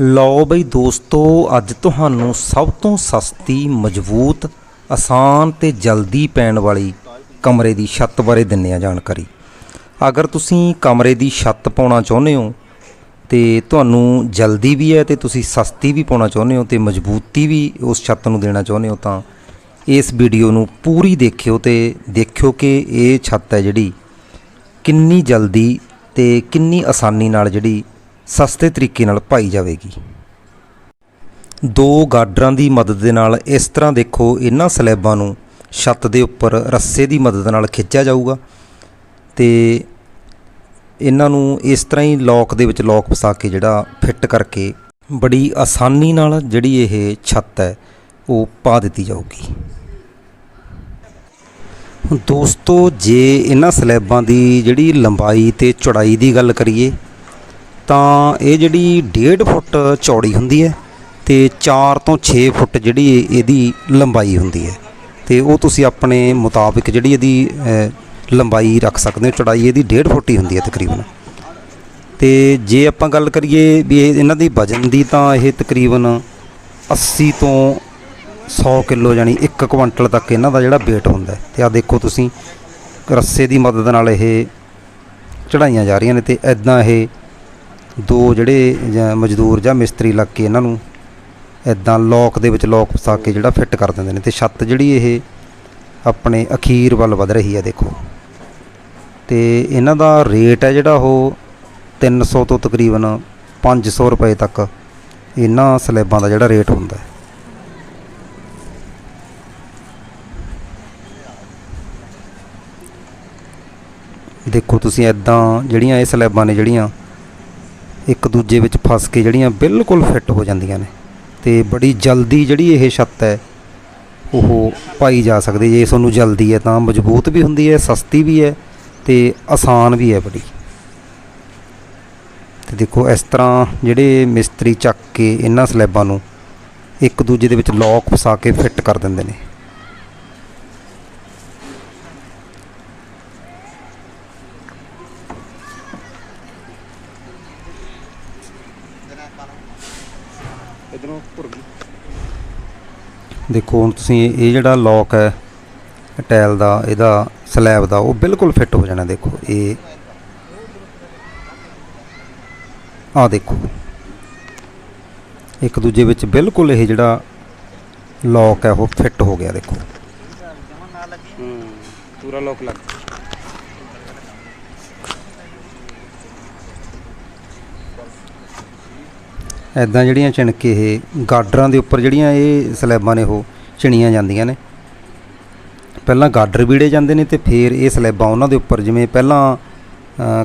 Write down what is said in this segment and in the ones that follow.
ਲਓ ਬਈ ਦੋਸਤੋ, ਅੱਜ ਤੁਹਾਨੂੰ ਸਭ ਤੋਂ ਸਸਤੀ, ਮਜ਼ਬੂਤ, ਆਸਾਨ ਤੇ ਜਲਦੀ ਪੈਣ ਵਾਲੀ ਕਮਰੇ ਦੀ ਛੱਤ ਬਾਰੇ ਦਿੰਨੇ ਆ ਜਾਣਕਾਰੀ। ਅਗਰ ਤੁਸੀਂ ਕਮਰੇ ਦੀ ਛੱਤ ਪਾਉਣਾ ਚਾਹੁੰਦੇ ਹੋ ਤੇ ਤੁਹਾਨੂੰ ਜਲਦੀ ਵੀ ਹੈ ਤੇ ਤੁਸੀਂ ਸਸਤੀ ਵੀ ਪਾਉਣਾ ਚਾਹੁੰਦੇ ਹੋ ਤੇ ਮਜ਼ਬੂਤੀ ਵੀ ਉਸ ਛੱਤ ਨੂੰ ਦੇਣਾ ਚਾਹੁੰਦੇ ਹੋ ਤਾਂ ਇਸ ਵੀਡੀਓ ਨੂੰ ਪੂਰੀ ਦੇਖਿਓ ਤੇ ਦੇਖਿਓ ਕਿ ਇਹ ਛੱਤ ਹੈ ਜਿਹੜੀ ਕਿੰਨੀ ਜਲਦੀ ਤੇ ਕਿੰਨੀ ਆਸਾਨੀ ਨਾਲ ਜਿਹੜੀ ਸਸਤੇ ਤਰੀਕੇ ਨਾਲ ਪਾਈ ਜਾਵੇਗੀ। ਦੋ ਗਾਡਰਾਂ ਦੀ ਮਦਦ ਦੇ ਨਾਲ ਇਸ ਤਰ੍ਹਾਂ ਦੇਖੋ ਇਹਨਾਂ ਸਲੈਬਾਂ ਨੂੰ ਛੱਤ ਦੇ ਉੱਪਰ ਰੱਸੇ ਦੀ ਮਦਦ ਨਾਲ ਖਿੱਚਿਆ ਜਾਊਗਾ ਤੇ ਇਹਨਾਂ ਨੂੰ ਇਸ ਤਰ੍ਹਾਂ ਹੀ ਲੋਕ ਦੇ ਵਿੱਚ ਲੋਕ ਫਸਾ ਕੇ ਜਿਹੜਾ ਫਿੱਟ ਕਰਕੇ ਬੜੀ ਆਸਾਨੀ ਨਾਲ ਜਿਹੜੀ ਇਹ ਛੱਤ ਹੈ ਉਹ ਪਾ ਦਿੱਤੀ ਜਾਊਗੀ। ਦੋਸਤੋ ਜੇ ਇਹਨਾਂ ਸਲੈਬਾਂ ਦੀ ਜਿਹੜੀ ਲੰਬਾਈ ਤੇ ਚੌੜਾਈ ਦੀ ਗੱਲ ਕਰੀਏ ਤਾਂ ਇਹ ਜਿਹੜੀ 1.5 ਫੁੱਟ ਚੌੜੀ ਹੁੰਦੀ ਹੈ ਤੇ 4 ਤੋਂ 6 ਫੁੱਟ ਜਿਹੜੀ ਇਹਦੀ ਲੰਬਾਈ ਹੁੰਦੀ ਹੈ। ਤੇ ਉਹ ਤੁਸੀਂ ਆਪਣੇ ਮੁਤਾਬਿਕ ਜਿਹੜੀ ਇਹਦੀ ਲੰਬਾਈ ਰੱਖ ਸਕਦੇ ਹੋ, ਚੌੜਾਈ ਇਹਦੀ 1.5 ਫੁੱਟ ਹੀ ਹੁੰਦੀ ਹੈ ਤਕਰੀਬਨ। ਤੇ ਜੇ ਆਪਾਂ ਗੱਲ ਕਰੀਏ ਵੀ ਇਹਨਾਂ ਦੀ ਵਜਨ ਦੀ ਤਾਂ ਇਹ ਤਕਰੀਬਨ 80 ਤੋਂ 100 ਕਿਲੋ ਯਾਨੀ 1 ਕੁਇੰਟਲ ਤੱਕ ਇਹਨਾਂ ਦਾ ਜਿਹੜਾ weight ਹੁੰਦਾ ਹੈ। ਤੇ ਆ ਦੇਖੋ ਤੁਸੀਂ, ਰੱਸੇ ਦੀ ਮਦਦ ਨਾਲ ਇਹ ਚੜਾਈਆਂ ਜਾ ਰਹੀਆਂ ਨੇ ਤੇ ਐਦਾਂ ਇਹ ਦੋ ਜਿਹੜੇ ਜਾਂ ਮਜ਼ਦੂਰ ਜਾਂ ਮਿਸਤਰੀ ਲੱਗ ਕੇ ਇਹਨਾਂ ਨੂੰ ਐਦਾਂ ਲੋਕ ਦੇ ਵਿੱਚ ਲੋਕ ਫਸਾ ਕੇ ਜਿਹੜਾ ਫਿੱਟ ਕਰ ਦਿੰਦੇ ਨੇ ਤੇ ਛੱਤ ਜਿਹੜੀ ਇਹ ਆਪਣੇ ਅਖੀਰ ਵੱਲ ਵਧ ਰਹੀ ਹੈ ਦੇਖੋ। ਤੇ ਇਹਨਾਂ ਦਾ ਰੇਟ ਹੈ ਜਿਹੜਾ ਉਹ 300 ਤੋਂ ਤਕਰੀਬਨ 500 ਰੁਪਏ ਤੱਕ ਇਹਨਾਂ ਸਲੈਬਾਂ ਦਾ ਜਿਹੜਾ ਰੇਟ ਹੁੰਦਾ ਹੈ। ਦੇਖੋ ਤੁਸੀਂ ਐਦਾਂ ਜਿਹੜੀਆਂ ਇਹ ਸਲੈਬਾਂ ਨੇ ਜਿਹੜੀਆਂ ਇੱਕ ਦੂਜੇ ਵਿੱਚ ਫਸ ਕੇ ਜਿਹੜੀਆਂ ਬਿਲਕੁਲ ਫਿੱਟ ਹੋ ਜਾਂਦੀਆਂ ਨੇ। ਤੇ ਬੜੀ ਜਲਦੀ ਜਿਹੜੀ ਇਹ ਛੱਤ ਹੈ, ਉਹ ਪਾਈ ਜਾ ਸਕਦੀ ਜੇ ਤੁਹਾਨੂੰ ਜਲਦੀ ਹੈ ਤਾਂ ਮਜ਼ਬੂਤ ਵੀ ਹੁੰਦੀ ਹੈ, ਸਸਤੀ ਵੀ ਹੈ ਤੇ ਆਸਾਨ ਵੀ ਹੈ ਬੜੀ। ਤੇ ਦੇਖੋ, ਇਸ ਤਰ੍ਹਾਂ ਜਿਹੜੇ ਮਿਸਤਰੀ ਚੱਕ ਕੇ ਇਹਨਾਂ ਸਲੈਬਾਂ ਨੂੰ ਇੱਕ ਦੂਜੇ ਦੇ ਵਿੱਚ ਲੋਕ ਫਸਾ ਕੇ ਫਿੱਟ ਕਰ ਦਿੰਦੇ ਨੇ। ਇਧਰੋਂ ਭੁਰ ਗਈ। ਦੇਖੋ ਹੁਣ ਤੁਸੀਂ ਇਹ ਜਿਹੜਾ ਲੋਕ ਹੈ ਟਾਇਲ ਦਾ ਇਹਦਾ ਸਲੈਬ ਦਾ ਉਹ ਬਿਲਕੁਲ ਫਿੱਟ ਹੋ ਜਾਣਾ ਦੇਖੋ। ਇਹ ਆ ਦੇਖੋ। ਇੱਕ ਦੂਜੇ ਵਿੱਚ ਬਿਲਕੁਲ ਇਹ ਜਿਹੜਾ ਲੋਕ ਹੈ ਉਹ ਫਿੱਟ ਹੋ ਗਿਆ ਦੇਖੋ। ਹੂੰ ਪੂਰਾ ਲੋਕ ਲੱਗ ਐਦਾਂ ਜਿਹੜੀਆਂ ਚਿਣਕੇ ਇਹ ਗਾਡਰਾਂ ਦੇ ਉੱਪਰ ਜਿਹੜੀਆਂ ਇਹ ਸਲੈਬਾਂ ਨੇ ਉਹ ਚਿਣੀਆਂ ਜਾਂਦੀਆਂ ਨੇ। ਪਹਿਲਾਂ ਗਾਡਰ ਵੀੜੇ ਜਾਂਦੇ ਨੇ ਤੇ ਫਿਰ ਇਹ ਸਲੈਬਾਂ ਉਹਨਾਂ ਦੇ ਉੱਪਰ ਜਿਵੇਂ ਪਹਿਲਾਂ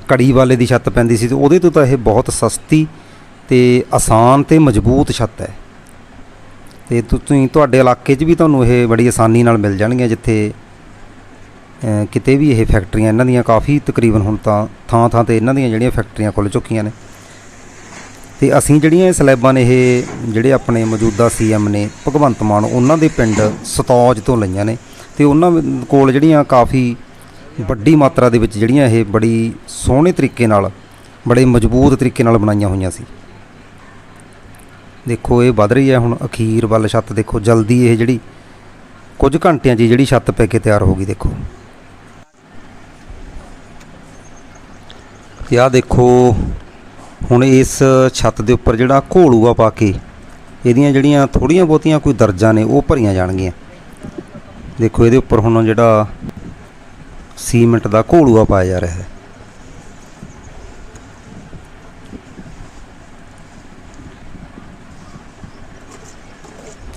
ਕੜੀ ਵਾਲੇ ਦੀ ਛੱਤ ਪੈਂਦੀ ਸੀ ਤੇ ਉਹਦੇ ਤੋਂ ਤਾਂ ਇਹ ਬਹੁਤ ਸਸਤੀ ਤੇ ਆਸਾਨ ਤੇ ਮਜ਼ਬੂਤ ਛੱਤ ਹੈ। ਤੇ ਤੁਸੀਂ ਤੁਹਾਡੇ ਇਲਾਕੇ 'ਚ ਵੀ ਤੁਹਾਨੂੰ ਇਹ ਬੜੀ ਆਸਾਨੀ ਨਾਲ ਮਿਲ ਜਾਣਗੀਆਂ ਜਿੱਥੇ ਕਿਤੇ ਵੀ ਇਹ ਫੈਕਟਰੀਆਂ ਇਹਨਾਂ ਦੀਆਂ ਕਾਫੀ ਤਕਰੀਬਨ ਹੁਣ ਤਾਂ ਥਾਂ ਥਾਂ ਤੇ ਇਹਨਾਂ ਦੀਆਂ ਜਿਹੜੀਆਂ ਫੈਕਟਰੀਆਂ ਖੁੱਲ ਚੁੱਕੀਆਂ ਨੇ। ਤੇ ਅਸੀਂ ਜਿਹੜੀਆਂ ਇਹ ਸਲੈਬਾਂ ਨੇ, ਇਹ ਜਿਹੜੇ ਆਪਣੇ ਮੌਜੂਦਾ ਸੀਐਮ ਨੇ, ਭਗਵੰਤ ਮਾਨ, ਉਹਨਾਂ ਦੇ ਪਿੰਡ ਸਤੌਜ ਤੋਂ ਲਈਆਂ ਨੇ ਤੇ ਉਹਨਾਂ ਕੋਲ ਜਿਹੜੀਆਂ ਕਾਫੀ ਵੱਡੀ ਮਾਤਰਾ ਦੇ ਵਿੱਚ ਜਿਹੜੀਆਂ ਇਹ ਬੜੀ ਸੋਹਣੇ ਤਰੀਕੇ ਨਾਲ, ਬੜੇ ਮਜ਼ਬੂਤ ਤਰੀਕੇ ਨਾਲ ਬਣਾਈਆਂ ਹੋਈਆਂ ਸੀ। ਦੇਖੋ, ਇਹ ਵੱਧ ਰਹੀ ਹੈ ਹੁਣ ਅਖੀਰ ਵੱਲ ਛੱਤ ਦੇਖੋ, ਜਲਦੀ ਇਹ ਜਿਹੜੀ ਕੁਝ ਘੰਟਿਆਂ 'ਚ ਜਿਹੜੀ ਛੱਤ ਪੈ ਕੇ ਤਿਆਰ ਹੋ ਗਈ ਦੇਖੋ। ਤੇ ਆਹ ਦੇਖੋ ਹੁਣ ਇਸ ਛੱਤ ਦੇ ਉੱਪਰ ਜਿਹੜਾ ਘੋਲੂਆ ਪਾ ਕੇ, ਇਹਦੀਆਂ ਜਿਹੜੀਆਂ ਥੋੜੀਆਂ ਬਹੁਤੀਆਂ ਕੋਈ ਦਰਜਾਂ ਨੇ, ਉਹ ਭਰੀਆਂ ਜਾਣਗੀਆਂ। ਦੇਖੋ ਇਹਦੇ ਉੱਪਰ ਹੁਣ ਜਿਹੜਾ ਸੀਮੈਂਟ ਦਾ ਘੋਲੂਆ ਪਾਇਆ ਜਾ ਰਿਹਾ ਹੈ।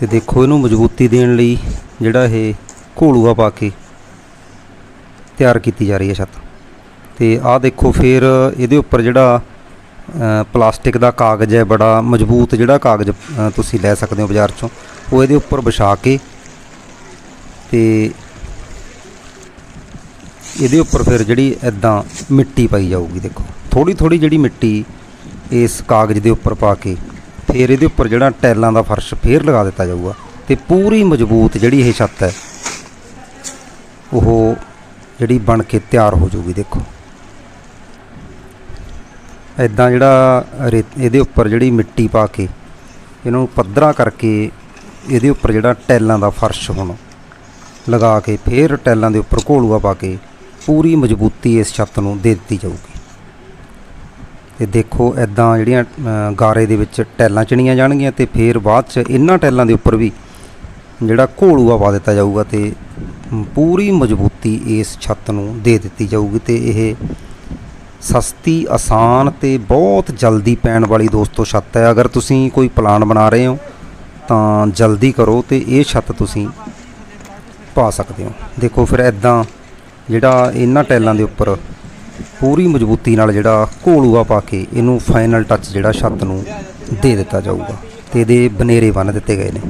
ਤੇ ਦੇਖੋ ਇਹਨੂੰ ਮਜ਼ਬੂਤੀ ਦੇਣ ਲਈ ਜਿਹੜਾ ਇਹ ਘੋਲੂਆ ਪਾ ਕੇ ਤਿਆਰ ਕੀਤੀ ਜਾ ਰਹੀ ਹੈ ਛੱਤ। ਤੇ ਆਹ ਦੇਖੋ ਫਿਰ ਇਹਦੇ ਉੱਪਰ ਜਿਹੜਾ ਪਲਾਸਟਿਕ ਦਾ ਕਾਗਜ਼ ਹੈ, ਬੜਾ ਮਜ਼ਬੂਤ ਜਿਹੜਾ ਕਾਗਜ਼ ਤੁਸੀਂ ਲੈ ਸਕਦੇ ਹੋ ਬਾਜ਼ਾਰ ਚੋਂ। ਉਹ ਇਹਦੇ ਉੱਪਰ ਵਿਛਾ ਕੇ ਤੇ ਇਹਦੇ ਉੱਪਰ ਫਿਰ ਜਿਹੜੀ ਐਦਾਂ ਮਿੱਟੀ ਪਾਈ ਜਾਊਗੀ, ਦੇਖੋ। ਥੋੜੀ ਥੋੜੀ ਜਿਹੜੀ ਮਿੱਟੀ ਇਸ ਕਾਗਜ਼ ਦੇ ਉੱਪਰ ਪਾ ਕੇ, ਫਿਰ ਇਹਦੇ ਉੱਪਰ ਜਿਹੜਾ ਟੈਲਾਂ ਦਾ ਫਰਸ਼ ਫੇਰ ਲਗਾ ਦਿੱਤਾ ਜਾਊਗਾ। ਤੇ ਪੂਰੀ ਮਜ਼ਬੂਤ ਜਿਹੜੀ ਇਹ ਛੱਤ ਹੈ, ਉਹ ਜਿਹੜੀ ਬਣ ਕੇ ਤਿਆਰ ਹੋ ਜਾਊਗੀ, ਦੇਖੋ। ਐਦਾਂ ਜਿਹੜਾ ਰੇ ਇਹਦੇ ਉੱਪਰ ਜਿਹੜੀ ਮਿੱਟੀ ਪਾ ਕੇ ਇਹਨੂੰ ਪੱਧਰਾ ਕਰਕੇ ਇਹਦੇ ਉੱਪਰ ਜਿਹੜਾ ਟੈਲਾਂ ਦਾ ਫਰਸ਼ ਹੁਣ ਲਗਾ ਕੇ ਫੇਰ ਟੈਲਾਂ ਦੇ ਉੱਪਰ ਘੋਲੂਆ ਪਾ ਕੇ ਪੂਰੀ ਮਜ਼ਬੂਤੀ ਇਸ ਛੱਤ ਨੂੰ ਦੇ ਦਿੱਤੀ ਜਾਊਗੀ। ਤੇ ਦੇਖੋ ਐਦਾਂ ਜਿਹੜੀਆਂ ਗਾਰੇ ਦੇ ਵਿੱਚ ਟੈਲਾਂ ਚਣੀਆਂ ਜਾਣਗੀਆਂ ਤੇ ਫੇਰ ਬਾਅਦ ਚ ਇਹਨਾਂ ਟੈਲਾਂ ਦੇ ਉੱਪਰ ਵੀ ਜਿਹੜਾ ਘੋਲੂਆ ਪਾ ਦਿੱਤਾ ਜਾਊਗਾ ਤੇ ਪੂਰੀ ਮਜ਼ਬੂਤੀ ਇਸ ਛੱਤ ਨੂੰ ਦੇ ਦਿੱਤੀ ਜਾਊਗੀ ਤੇ ਇਹ ਸਸਤੀ, ਆਸਾਨ ਤੇ ਬਹੁਤ ਜਲਦੀ ਪੈਣ ਵਾਲੀ ਦੋਸਤੋ ਛੱਤ ਹੈ। ਅਗਰ ਤੁਸੀਂ ਕੋਈ ਪਲਾਨ ਬਣਾ ਰਹੇ ਹੋ, ਤਾਂ ਜਲਦੀ ਕਰੋ ਤੇ ਇਹ ਛੱਤ ਤੁਸੀਂ ਪਾ ਸਕਦੇ ਹੋ। ਦੇਖੋ ਫਿਰ ਐਦਾਂ ਜਿਹੜਾ ਇਹਨਾਂ ਟੈਲਾਂ ਦੇ ਉੱਪਰ ਪੂਰੀ ਮਜ਼ਬੂਤੀ ਨਾਲ ਜਿਹੜਾ ਘੋਲੂਆ ਪਾ ਕੇ ਇਹਨੂੰ ਫਾਈਨਲ ਟੱਚ ਜਿਹੜਾ ਛੱਤ ਨੂੰ ਦੇ ਦਿੱਤਾ ਜਾਊਗਾ ਤੇ ਇਹਦੇ ਬਨੇਰੇ ਬੰਨ ਦਿੱਤੇ ਗਏ ਨੇ।